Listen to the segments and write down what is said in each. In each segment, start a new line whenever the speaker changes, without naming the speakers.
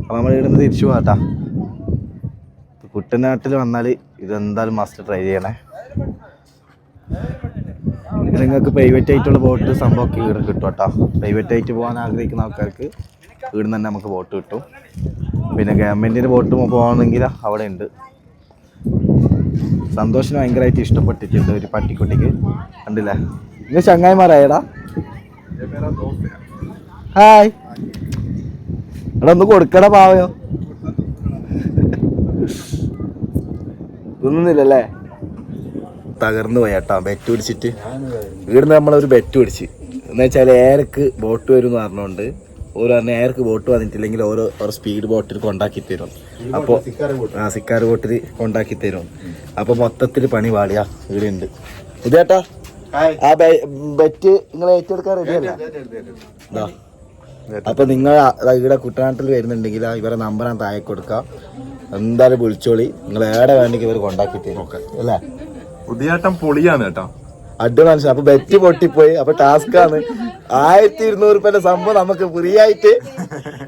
അപ്പോൾ നമ്മൾ ഇവിടുന്ന് തിരിച്ചു പോകാട്ടാ കുട്ടനാട്ടിൽ വന്നാൽ ഇതെന്തായാലും മസ്റ്റ് ട്രൈ ചെയ്യണേ. നിങ്ങൾക്ക് പ്രൈവറ്റ് ആയിട്ടുള്ള ബോട്ട് സംഭവമൊക്കെ ഇവിടെ കിട്ടും കേട്ടോ പ്രൈവറ്റ് ആയിട്ട് പോകാൻ ആഗ്രഹിക്കുന്ന ആൾക്കാർക്ക് ഇവിടെ തന്നെ നമുക്ക് ബോട്ട് കിട്ടും. പിന്നെ ഗവൺമെന്റിന്റെ ബോട്ട് പോകണമെങ്കിൽ അവിടെ ഉണ്ട്. സന്തോഷം ഭയങ്കരമായിട്ട് ഇഷ്ടപ്പെട്ടിട്ടുണ്ട് ഒരു പട്ടിക്കുട്ടിക്ക്. കണ്ടില്ലേ? നിങ്ങൾ ചങ്ങായിമാരായടാ. ഹായ് എടാ ഒന്ന് കൊടുക്കട പാവയോ? തിന്നുന്നില്ലല്ലേ? തകർന്നു പോയി കേട്ടോ ബെറ്റ് പിടിച്ചിട്ട്. ഇവിടുന്ന് നമ്മളൊരു ബെറ്റ് പിടിച്ച്. എന്ന് വെച്ചാൽ ഏരക്ക് ബോട്ട് വരും എന്ന് പറഞ്ഞുകൊണ്ട് ഓരോ പറഞ്ഞ ഏരക്ക് ബോട്ട് വന്നിട്ടില്ലെങ്കിൽ ഓരോ ഓരോ സ്പീഡ് ബോട്ടിൽ കൊണ്ടാക്കി തരും. അപ്പോൾ ആ സിക്കാർ ബോട്ടിൽ കൊണ്ടാക്കി തരും. അപ്പോൾ മൊത്തത്തിൽ പണി പാടിയാ ഇവിടെ ഉണ്ട് ഇതേട്ടാ ആ ബെറ്റ് നിങ്ങൾ ഏറ്റെടുക്കാൻ റെഡിയല്ല ദാ. അപ്പൊ നിങ്ങൾ ഇവിടെ കുട്ടനാട്ടിൽ വരുന്നുണ്ടെങ്കിൽ ആ ഇവരെ നമ്പർ ഞാൻ താഴെ കൊടുക്കാം. എന്തായാലും വിളിച്ചോളി. നിങ്ങൾ ഏടെ വേണ്ടി ഇവർ കൊണ്ടാക്കി തരും അല്ലേ?
പുതിയാട്ടം പൊളിയാണ് കേട്ടോ.
അഡ്വാൻസ് അപ്പൊ ബെറ്റ് പൊട്ടിപ്പോയി. അപ്പൊ ടാസ്ക് ആണ്. ആയിരത്തി ഇരുന്നൂറ് രൂപയുടെ സംഭവം നമുക്ക് ഫ്രീ ആയിട്ട്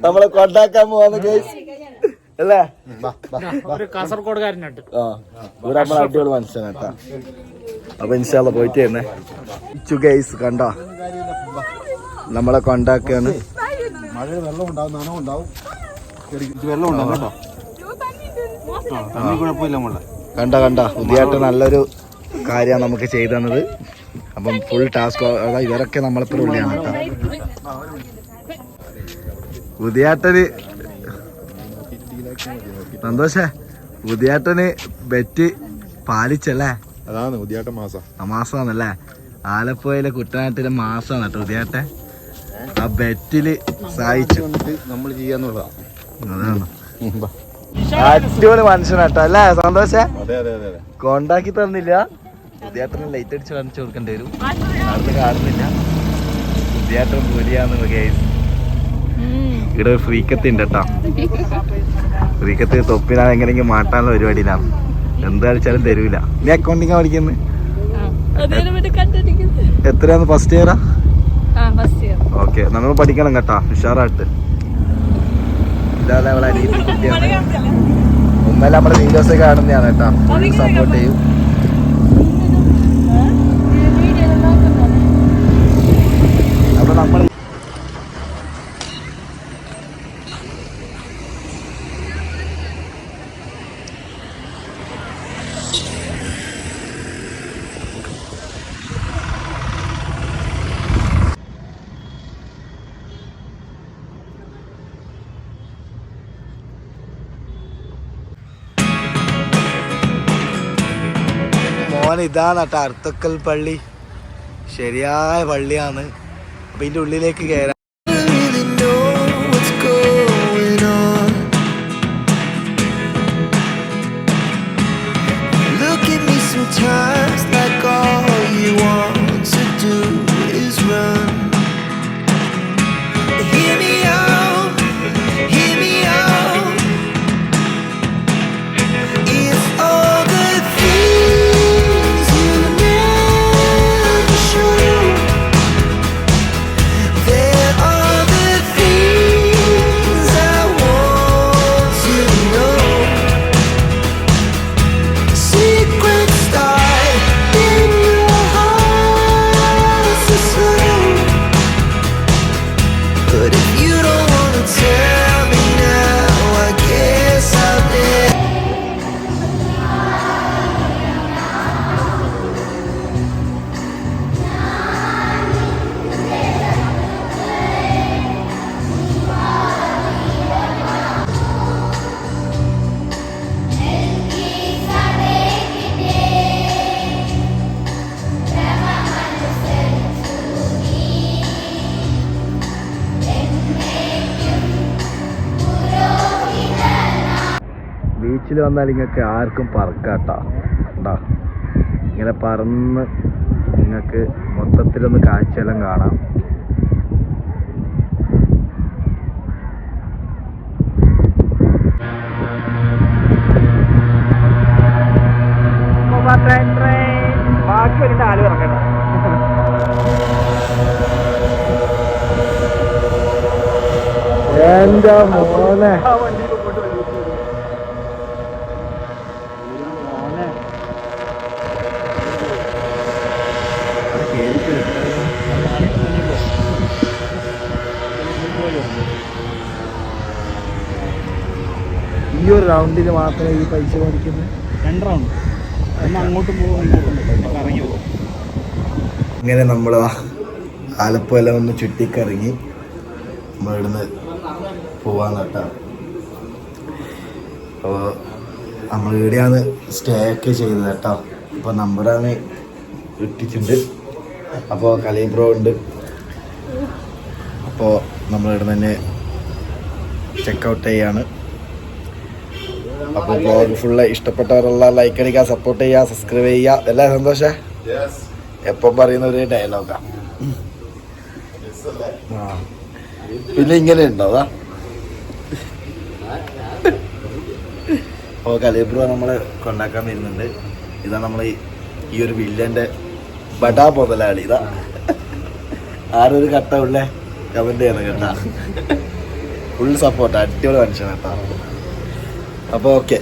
നമ്മളെ കൊണ്ടാക്കാൻ പോവാന്ന് ഗൈസ് അല്ലേ?
കാസർഗോഡുകാരനുണ്ട്.
ആ ഇവിടെ നമ്മൾ അടിപൊളി മനുഷ്യനാണ് കേട്ടോ. അപ്പൊ ഇൻഷാല്ല പോയിട്ട് തന്നെ ഇച്ചു ഗൈസ് കണ്ടോ? നമ്മളെ കൊണ്ടാക്കാണ്
മഴ വെള്ളം ഉണ്ടാവും നനവും ഉണ്ടാവും. വെള്ളം ഉണ്ടാവും കേട്ടോ? തണ്ണി കുഴപ്പമില്ല നമ്മളെ
കണ്ട കണ്ട. പുതിയായിട്ട് നല്ലൊരു കാര്യമാണ് നമുക്ക് ചെയ്തു തന്നത്. അപ്പം ഫുൾ ടാസ്ക് ഇവരൊക്കെ നമ്മളെപ്പോഴും ഉള്ളിയാണ് കേട്ടോ. പുതിയാട്ടന് സന്തോഷേ. പുതിയാട്ടന് ബെറ്റ് പാലിച്ചല്ലേ?
അതാണ് പുതിയാട്ടം മാസം.
ആ മാസമാണല്ലേ ആലപ്പുഴയിലെ കുട്ടനാട്ടിലെ മാസമാണ് കേട്ടോ പുതിയാട്ടെ ആ ബെറ്റിൽ സഹായിച്ചു.
നമ്മൾ ചെയ്യാന്നുള്ളതാണ്.
അതാണ്. അടിപൊളി മനുഷ്യനാട്ടോ അല്ലേ? സന്തോഷ.
അതെ അതെ അതെ അതെ.
കോണ്ടാക്കി തന്നില്ല. പുതിയാട്ടന് ലൈറ്റ് അടിച്ച് കാണിച്ചു കൊടുക്കേണ്ടി വരും. ആടുന്ന് കാണുന്നില്ല. പുതിയാട്ടൻ പുലിയാന്ന് ഗൈസ് ഇവിടെ ഒരു ഫ്രീക്കത്ത് ഉണ്ട് കേട്ടോ ഫ്രീക്കത്ത് തൊപ്പിനാ എങ്ങനെയെങ്കിലും മാട്ടാനുള്ള പരിപാടിയിലാണ്. എന്ത് കളിച്ചാലും തരൂല. നീ അക്കൗണ്ടിങ് പഠിക്കുന്നത് എത്രയാന്ന് ഫസ്റ്റ് ഇയറാ ഓക്കെ നമ്മൾ പഠിക്കണം കേട്ടാ. ഉഷാറായിട്ട്. ഇല്ലാതെ അവളെ രീതി കുട്ടിയാണ്. ഒന്നല്ല നമ്മുടെ വീഡിയോസ് കാണുന്നതാണ് കേട്ടോ. സപ്പോർട്ട് ചെയ്യും. അപ്പൊ നമ്മൾ മോൻ ഇതാണ് കേട്ടോ അർത്തക്കൽ പള്ളി. ശരിയായ പള്ളിയാണ്. അപ്പൊ ഇതിന്റെ ഉള്ളിലേക്ക് കയറാം
But if you
ബീച്ചിൽ വന്നാൽ നിങ്ങൾക്ക് ആർക്കും പറക്കാട്ടോ. ഉണ്ടോ ഇങ്ങനെ പറന്ന് നിങ്ങൾക്ക് മൊത്തത്തിലൊന്ന് കാഴ്ചയെല്ലാം കാണാം.
ബാക്കി ഒരു നാല്
എന്റെ മോനെ. ഈ ഒരു റൗണ്ടിന് മാത്രമേ ഈ പൈസ മേടിക്കുന്നത്
രണ്ട് റൗണ്ട് ഒന്ന് അങ്ങോട്ട് പോകും കറങ്ങി പോകും.
ഇങ്ങനെ നമ്മൾ ആലപ്പുഴ ഒന്ന് ചുറ്റിക്കറങ്ങി നമ്മൾ ഇവിടുന്ന് പോവാൻ കേട്ടാണ് അപ്പോൾ നമ്മൾ ഇവിടെയാണ് സ്റ്റേ ഒക്കെ ചെയ്തത് കേട്ടോ. അപ്പോൾ നമ്പറാണ് ഇട്ടിട്ടുണ്ട് അപ്പോൾ കലി പ്രോ ഉണ്ട്. അപ്പോൾ നമ്മളിവിടെ തന്നെ ചെക്കൗട്ട് ചെയ്യാണ്. അപ്പോൾ ബ്ലോഗ് ഫുള്ള് ഇഷ്ടപ്പെട്ടവരെല്ലാം ലൈക്ക് അടിക്കുക സപ്പോർട്ട് ചെയ്യുക സബ്സ്ക്രൈബ് ചെയ്യുക. എല്ലാം സന്തോഷേ. എപ്പം പറയുന്ന ഒരു ഡയലോഗാ ആ. പിന്നെ ഇങ്ങനെ ഉണ്ടോ അതാ? അപ്പോൾ കലീബ്രോ നമ്മളെ കൊണ്ടാക്കാൻ വരുന്നുണ്ട്. ഇതാ നമ്മൾ ഈ ഒരു വില്ലന്റെ ബടാ മുതലാളി ഇതാ. ആരൊരു കട്ട ഉള്ളേ? കമന്റ് ചെയ്യണം കേട്ടാ. ഫുൾ സപ്പോർട്ട് അടിപൊളി മനുഷ്യൻ കേട്ടാ. അപ്പോൾ ഓക്കെ